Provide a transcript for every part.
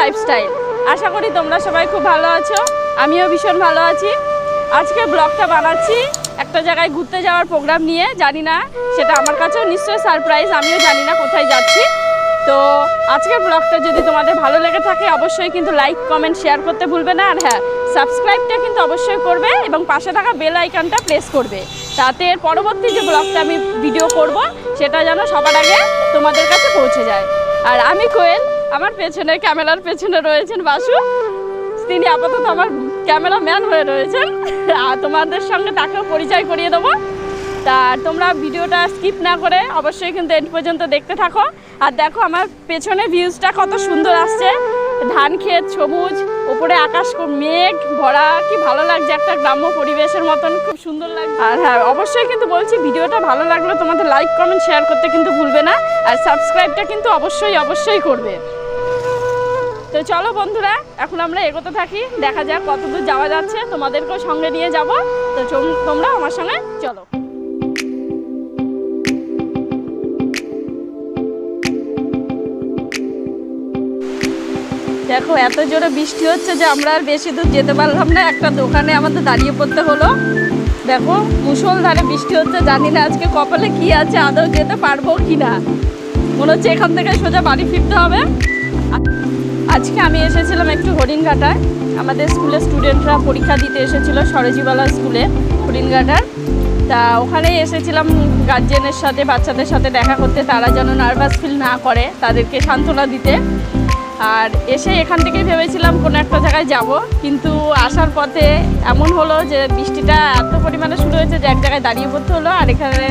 Lifestyle আশা করি তোমরা সবাই খুব ভালো আছো, আমিও ভীষণ ভালো আছি। আজকে ব্লগটা বানাচ্ছি একটা জায়গায় ঘুরতে যাওয়ার প্রোগ্রাম নিয়ে, জানি না, সেটা আমার কাছেও নিশ্চয়ই সারপ্রাইজ আমিও জানি না কোথায় যাচ্ছি। তো আজকের ব্লগটা যদি তোমাদের ভালো লেগে থাকে, অবশ্যই কিন্তু লাইক কমেন্ট শেয়ার করতে ভুলবে না। আর হ্যাঁ সাবস্ক্রাইবটা কিন্তু অবশ্যই করবে এবং পাশে থাকা বেল আইকনটা প্রেস করবে। তাতে এর পরবর্তী যে ব্লগটা আমি ভিডিও করব, সেটা যেন সবার আগে তোমাদের কাছে পৌঁছে যায়। আর আমি কোয়েল, আমার পেছনে ক্যামেরার পেছনে রয়েছেন বাসু। তিনি আপাতত আমার ক্যামেরাম্যান হয়ে রয়েছেন। আর তোমাদের সঙ্গে তাকেও পরিচয় করিয়ে দেবো। তা তোমরা ভিডিওটা স্কিপ না করে অবশ্যই কিন্তু এন্ড পর্যন্ত দেখতে থাকো। আর দেখো আমার পেছনে ভিউজটা কত সুন্দর আসছে। ধান ক্ষেত, সবুজ উপরে আকাশ মেঘ, ভরা, কি ভালো লাগছে একটা গ্রাম্য পরিবেশের মতন, খুব সুন্দর লাগছে। আর হ্যাঁ অবশ্যই কিন্তু বলছি ভিডিওটা ভালো লাগলে তোমাদের লাইক কমেন্ট শেয়ার করতে কিন্তু ভুলবে না। আর সাবস্ক্রাইবটা কিন্তু অবশ্যই অবশ্যই করবে। তো চলো বন্ধুরা, এখন আমরা এগোতে থাকি। দেখা যাক কতদূর যাওয়া যাচ্ছে। তোমাদেরকেও সঙ্গে নিয়ে যাব। তো তোমরা আমার সঙ্গে চলো। দেখো, এত জোরে বৃষ্টি হচ্ছে যে আমরা আর বেশি দূর যেতে পারলাম না। একটা দোকানে আমাদের দাঁড়িয়ে পড়তে হলো। দেখো মুসলধারে বৃষ্টি হচ্ছে। জানি না আজকে কপালে কি আছে, আদৌ যেতে পারব কি না মনে হচ্ছে এখান থেকে সোজা বাড়ি ফিরতে হবে। আজকে আমি এসেছিলাম একটু হরিণঘাটায়। আমাদের স্কুলের স্টুডেন্টরা পরীক্ষা দিতে এসেছিল সরজিবালা স্কুলে, হরিণঘাটার। তা ওখানেই এসেছিলাম গার্জেনের সাথে, বাচ্চাদের সাথে দেখা করতে। তারা যেন নার্ভাস ফিল না করে তাদেরকে সান্ত্বনা দিতে। আর এসে এখান থেকেই ভেবেছিলাম কোনো একটা জায়গায় যাব, কিন্তু আসার পথে এমন হলো যে বৃষ্টিটা এত পরিমাণে শুরু হয়েছে যে এক জায়গায় দাঁড়িয়ে পড়তে হলো আর এখানে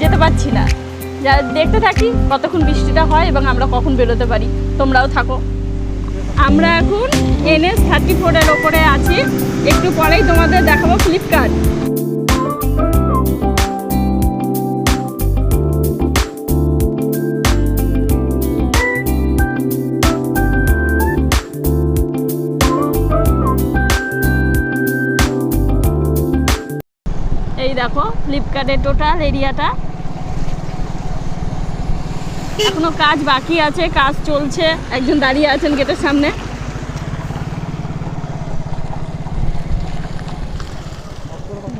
যেতে পারছি না। যা দেখতে থাকি কতক্ষণ বৃষ্টিটা হয় এবং আমরা কখন বেরোতে পারি, তোমরাও থাকো। আমরা এখন এনএস থার্টি ফোরের ওপরে আছি, একটু পরেই তোমাদের দেখাবো ফ্লিপকার্ট। ফ্লিপকার্টের টোটাল এরিয়াটা এখনও কাজ বাকি আছে, কাজ চলছে। একজন দাঁড়িয়ে আছেন গেটের সামনে।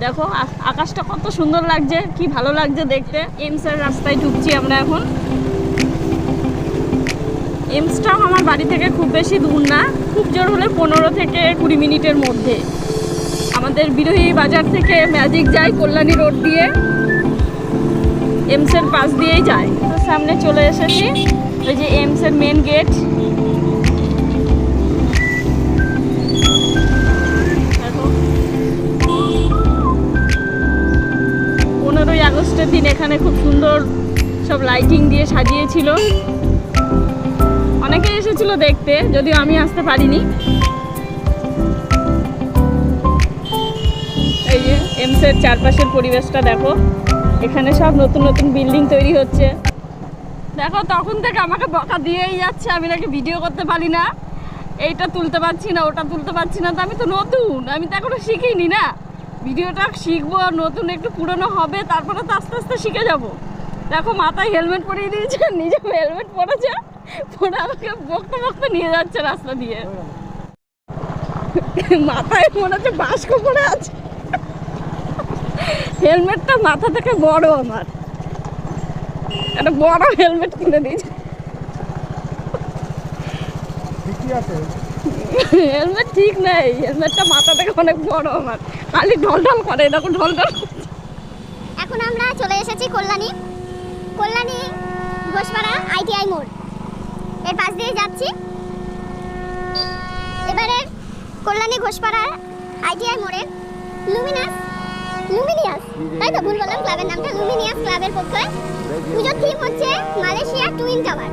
দেখো আকাশটা কত সুন্দর লাগছে, কি ভালো লাগছে দেখতে। এমসের রাস্তায় ঢুকছি আমরা এখন। এমসটাও আমার বাড়ি থেকে খুব বেশি দূর না, খুব জোর হলে পনেরো থেকে কুড়ি মিনিটের মধ্যে। আমাদের বিরোহী বাজার থেকে ম্যাজিক যায় কল্যাণী রোড দিয়ে। এমসের পাশ দিয়েই যায়। সামনে চলে এসেছি, ওই যে এমসের মেন গেট পনেরোই আগস্টের দিন এখানে খুব সুন্দর সব লাইটিং দিয়ে সাজিয়েছিল। অনেকে এসেছিল দেখতে, যদিও আমি আসতে পারিনি। এমসের চারপাশের পরিবেশটা দেখো। এখানে সব নতুন নতুন বিল্ডিং তৈরি হচ্ছে। দেখো, তখন থেকে আমাকে বকা দিয়েই যাচ্ছে। আমি নাকি ভিডিও করতে পারি না। এইটা তুলতে পারছি না, ওটা তুলতে পারছি না। তো আমি তো নতুন, আমি তো এখনও শিখিনি না। ভিডিওটা শিখব নতুন একটু পুরনো হবে, তারপরে তো আস্তে আস্তে শিখে যাব। দেখো, মাথায় হেলমেট পরিয়ে দিয়েছে, নিজে হেলমেট পরেছে, পরে আমাকে বকতে বকতে নিয়ে যাচ্ছে রাস্তা দিয়ে। মাথায় মনে হচ্ছে বাস্ক পরে আছে। হেলমেটটা মাথা থেকে বড় আমার। একটা বড় হেলমেট কিনে দিয়েছে। হেলমেট ঠিক নেই হেলমেটটা মাথা থেকে অনেক বড় আমার। খালি ঢল ঢল করে এরকম ঢল ঢল এখন আমরা চলে এসেছি কল্যাণী। কল্যাণী ঘোষপাড়া আইটিআই মোড়। এর পাশ দিয়ে যাচ্ছি। এবারে কল্যাণী ঘোষপাড়ার আইটিআই মোড়ের লুমিনাস লুমিনিয়াস। তাই তো ভুল বললাম, ক্লাবের নামটা লুমিনিয়াস ক্লাবের পক্ষে। পুজোর থিম হচ্ছে মালয়েশিয়া টুইন টাওয়ার।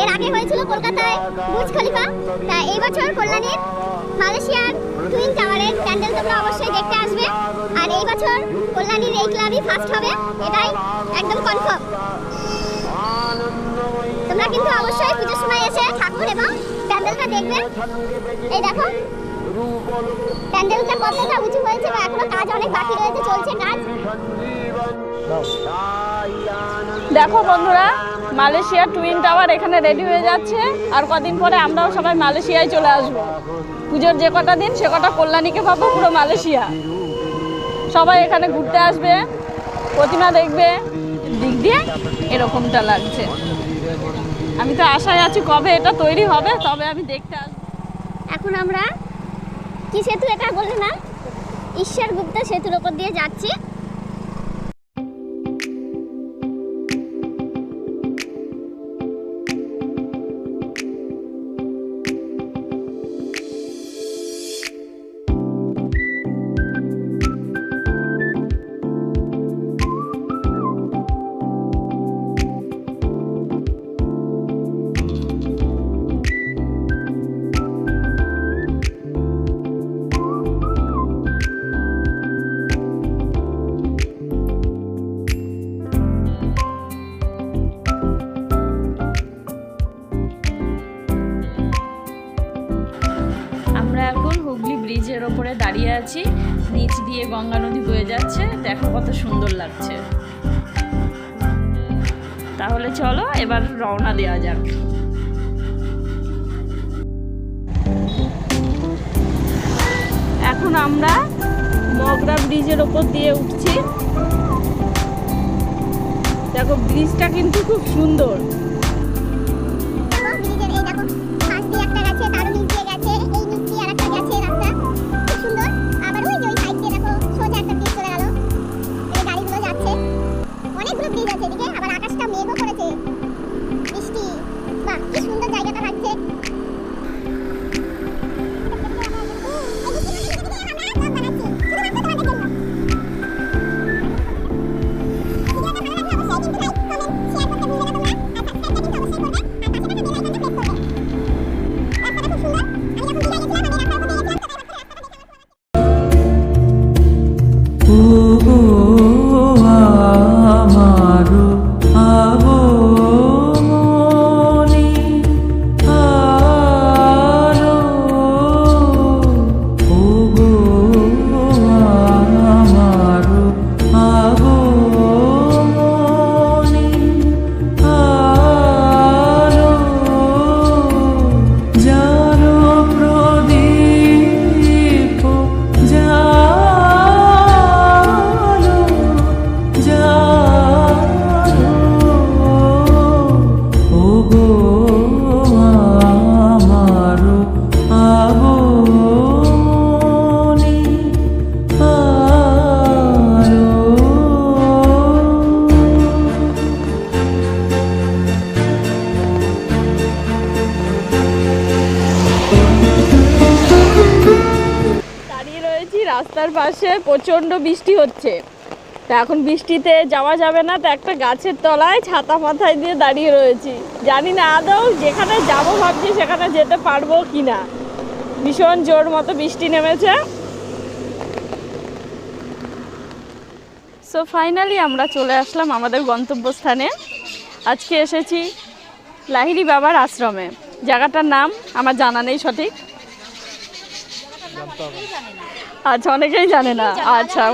এর আগে হয়েছিল কলকাতায় বুর্জ খলিফা। তা এই বছর কল্যাণীর মালয়েশিয়ার টুইন টাওয়ারের প্যান্ডেল তোমরা অবশ্যই দেখতে আসবে। আর এই বছর কল্যাণীর এই ক্লাবই ফার্স্ট হবে, এটাই একদম কনফার্ম তোমরা কিন্তু অবশ্যই পুজোর সময় এসে ঠাকুর এবং প্যান্ডেলটা দেখবে। এই দেখো প্যান্ডেলটা কতটা উঁচু হয়েছে বা এখনও কাজ অনেক বাকি রয়েছে চলছে কাজ? দেখো বন্ধুরা মালয়েশিয়া টুইন টাওয়ার এখানে রেডি হয়ে যাচ্ছে। আর কদিন পরে আমরাও সবাই মালয়েশিয়ায় চলে আসব। পুজোর যে কটা দিন সে কটা কল্যাণীকে পাবো পুরো মালয়েশিয়া। সবাই এখানে ঘুরতে আসবে প্রতিমা দেখবে দিক দিয়ে এরকমটা লাগছে। আমি তো আশায় আছি কবে এটা তৈরি হবে তবে আমি দেখতে আসব। এখন আমরা কি সেতু এটা বললে না ঈশ্বর গুপ্ত সেতুর ওপর দিয়ে যাচ্ছি। আছি। নিচ দিয়ে গঙ্গা নদী বয়ে যাচ্ছে। দেখো কত সুন্দর লাগছে। তাহলে চলো, এবার রওনা দেওয়া যাক। এখন আমরা মগরা ব্রিজের ওপর দিয়ে উঠছি। দেখো ব্রিজটা কিন্তু খুব সুন্দর। প্রচণ্ড বৃষ্টি হচ্ছে। তা এখন বৃষ্টিতে যাওয়া যাবে না, তো একটা গাছের তলায় ছাতা মাথায় দিয়ে দাঁড়িয়ে রয়েছি। জানি না আদৌ যেখানে যাব ভাবছি সেখানে যেতে পারব কি না। ভীষণ জোর মতো বৃষ্টি নেমেছে। সো ফাইনালি আমরা চলে আসলাম আমাদের গন্তব্যস্থানে। আজকে এসেছি লাহিড়ি বাবার আশ্রমে। জায়গাটার নাম আমার জানা নেই সঠিক। আচ্ছা অনেকেই জানে না। আচ্ছা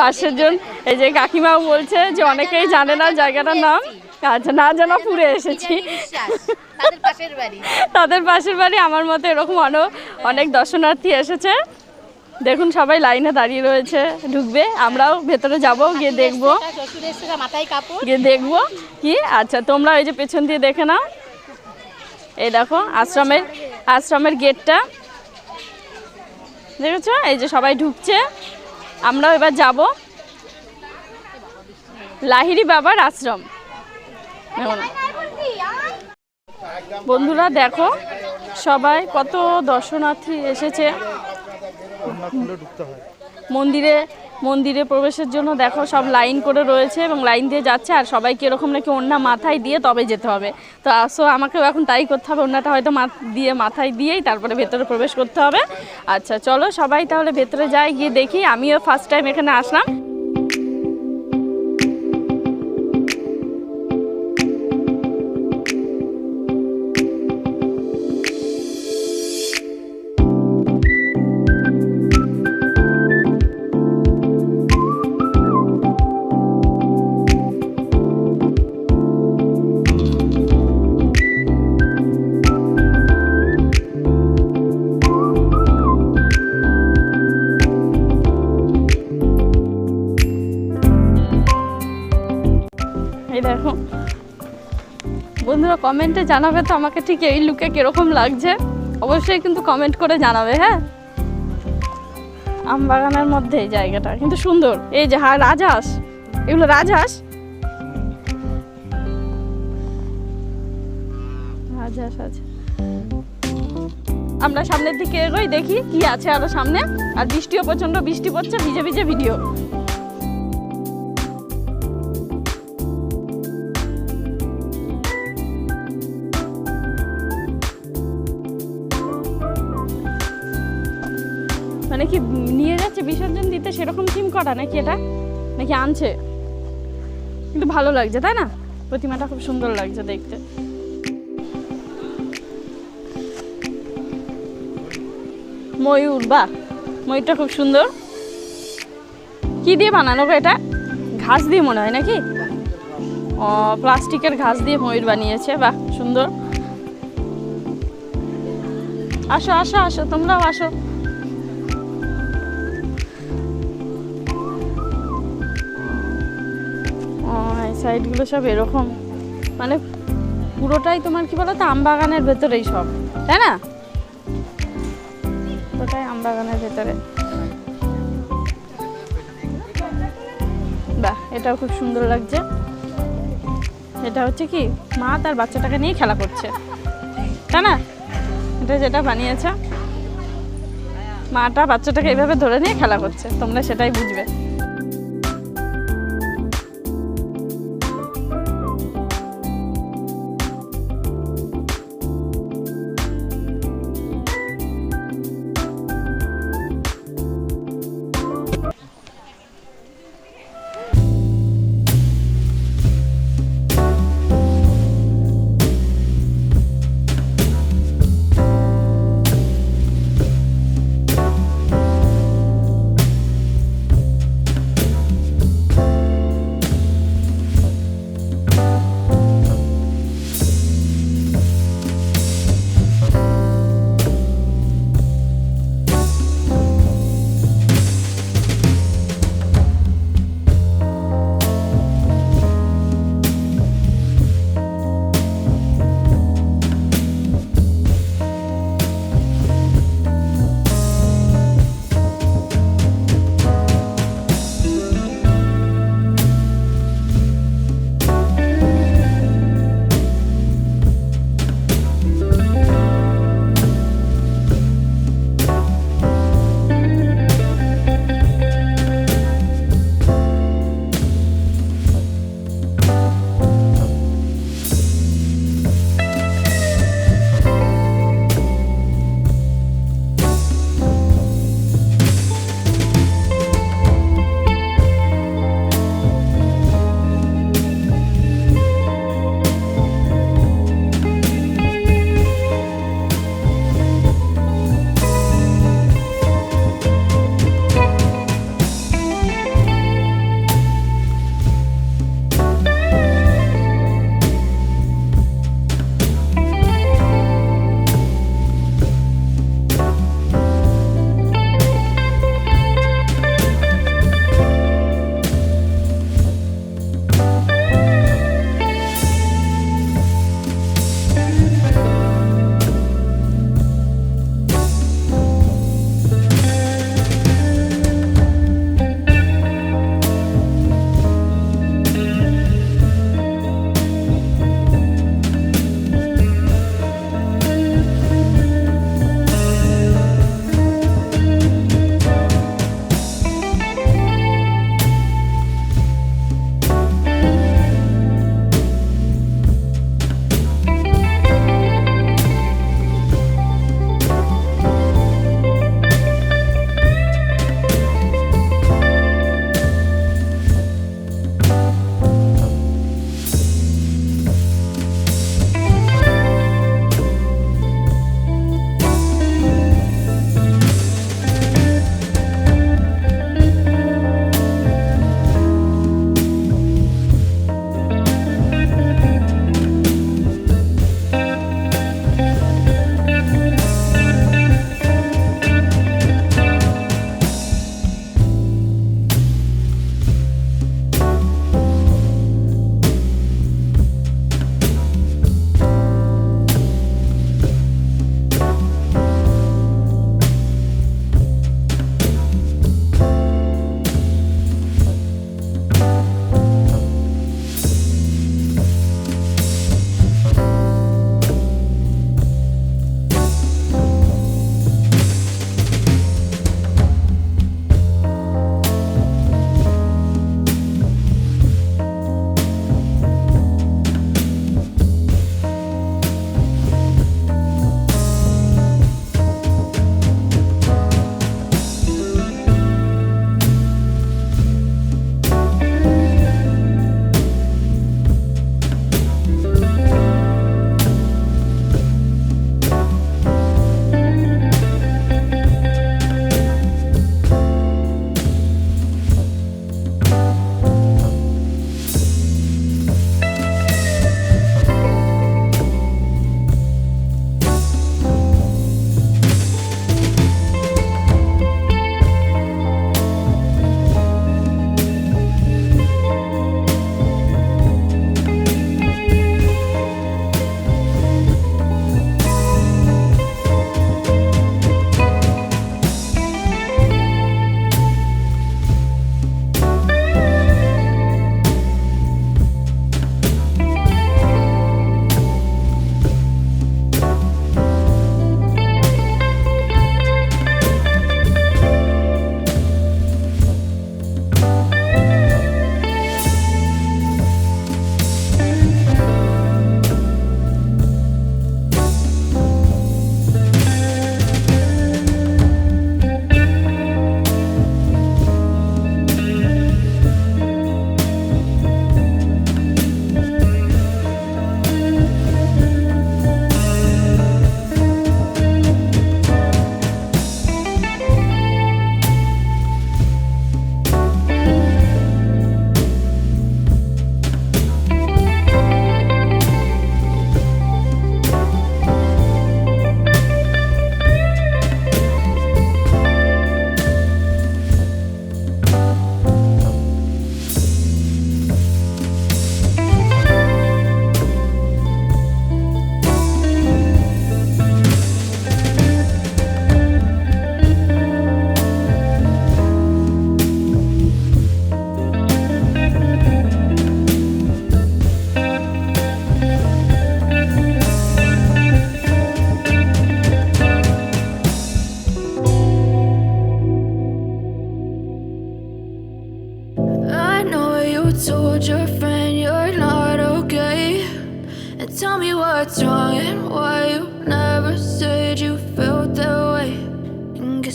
পাশের জন এই যে কাকিমাও বলছে যে অনেকেই জানে না জায়গাটার নাম। আচ্ছা না জানা পুরে এসেছি। তাদের পাশের বাড়ি। আমার মতো এরকম আরও অনেক দর্শনার্থী এসেছে। দেখুন সবাই লাইনে দাঁড়িয়ে রয়েছে ঢুকবে। আমরাও ভেতরে যাব গিয়ে দেখব। গিয়ে দেখব কি? আচ্ছা তোমরা ওই যে পেছন দিয়ে দেখে নাও। এই দেখো আশ্রমের আশ্রমের গেটটা। দেখেছ? এই যে সবাই ঢুকছে। আমরাও এবার যাব। লাহিরি বাবার আশ্রম। বন্ধুরা দেখো সবাই কত দর্শনার্থী এসেছে। মন্দিরে মন্দিরে প্রবেশের জন্য দেখো সব লাইন করে রয়েছে এবং লাইন দিয়ে যাচ্ছে, আর সবাইকে এরকম নাকি ওড়না মাথায় দিয়ে তবে যেতে হবে। তো আসো আমাকেও এখন তাই করতে হবে, ওড়নাটা হয়তো দিয়ে মাথায় দিয়েই তারপরে ভেতরে প্রবেশ করতে হবে। আচ্ছা চলো সবাই তাহলে ভেতরে যাই, গিয়ে দেখি। আমিও ফার্স্ট টাইম এখানে আসলাম। কমেন্টে জানাবে তো আমাকে ঠিক এই লুকে কীরকম লাগছে। অবশ্যই কিন্তু কমেন্ট করে জানাবে হ্যাঁ? আমবাগানের মধ্যে এই জায়গাটা, কিন্তু সুন্দর। এই যে হ্যাঁ রাজহাঁস। এগুলো রাজহাঁস? রাজহাঁস আছে। আমরা সামনের দিকে এগোই, দেখি কি আছে আরও সামনে। আর বৃষ্টিও প্রচণ্ড বৃষ্টি পড়ছে, ভিজে ভিজে ভিডিও বিসর্জন দিতে সেরকম থিম করা নাকি এটা? নাকি আনছে? কিন্তু ভালো লাগছে, তাই না? প্রতিমাটা খুব সুন্দর লাগছে দেখতে। ময়ূর বাহ ময়ূরটা খুব সুন্দর। কি দিয়ে বানানো এটা? ঘাস দিয়ে মনে হয় নাকি? ও, প্লাস্টিকের ঘাস দিয়ে ময়ূর বানিয়েছে বাহ সুন্দর। আসো আসো আসো, তোমরাও আসো। সাইডগুলো সব এরকম। মানে পুরোটাই তোমার কি বলো তো আমবাগানের ভেতরেই সব, তাই না? পুরোটাই আমবাগানের ভেতরে। বাহ, এটাও খুব সুন্দর লাগছে। এটা হচ্ছে কি, মা তার বাচ্চাটাকে নিয়ে খেলা করছে, তাই না? এটা যেটা বানিয়েছে, মাটা বাচ্চাটাকে এইভাবে ধরে নিয়ে খেলা করছে, তোমরা সেটাই বুঝবে।